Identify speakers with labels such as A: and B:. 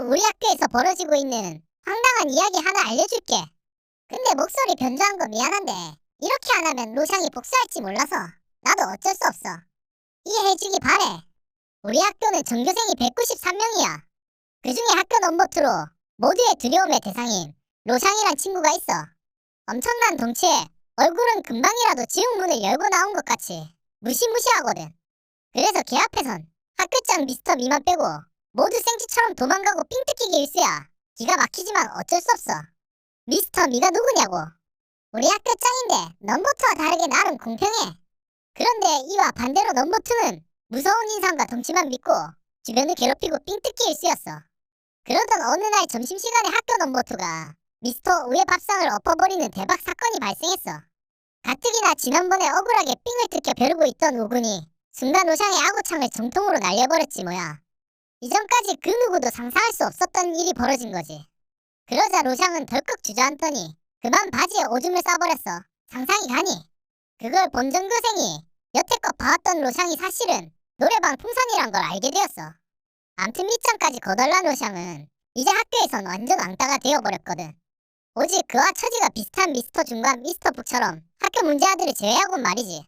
A: 지금 우리 학교에서 벌어지고 있는 황당한 이야기 하나 알려줄게. 근데 목소리 변조한 거 미안한데 이렇게 안 하면 로샹이 복수할지 몰라서 나도 어쩔 수 없어. 이해해주기 바래. 우리 학교는 전교생이 193명이야. 그 중에 학교 넘버2로 모두의 두려움의 대상인 로샹이란 친구가 있어. 엄청난 덩치에 얼굴은 금방이라도 지옥문을 열고 나온 것 같이 무시무시하거든. 그래서 걔 앞에선 학교장 미스터 미만 빼고 모두 생쥐처럼 도망가고 삥 뜯기기 일수야. 기가 막히지만 어쩔 수 없어. 미스터 미가 누구냐고. 우리 학교 짱인데 넘버2와 다르게 나름 공평해. 그런데 이와 반대로 넘버2는 무서운 인상과 덩치만 믿고 주변을 괴롭히고 삥 뜯기 일수였어. 그러던 어느 날 점심시간에 학교 넘버2가 미스터 우의 밥상을 엎어버리는 대박 사건이 발생했어. 가뜩이나 지난번에 억울하게 삥을 뜯겨 벼르고 있던 오군이 순간 오샹의 아구창을 정통으로 날려버렸지 뭐야. 이전까지 그 누구도 상상할 수 없었던 일이 벌어진 거지. 그러자 로샹은 덜컥 주저앉더니 그만 바지에 오줌을 싸버렸어. 상상이 가니? 그걸 본 전교생이 여태껏 봐왔던 로샹이 사실은 노래방 풍선이란 걸 알게 되었어. 암튼 밑창까지 거덜난 로샹은 이제 학교에선 완전 왕따가 되어버렸거든. 오직 그와 처지가 비슷한 미스터 중과 미스터 북처럼 학교 문제 아들을 제외하곤 말이지.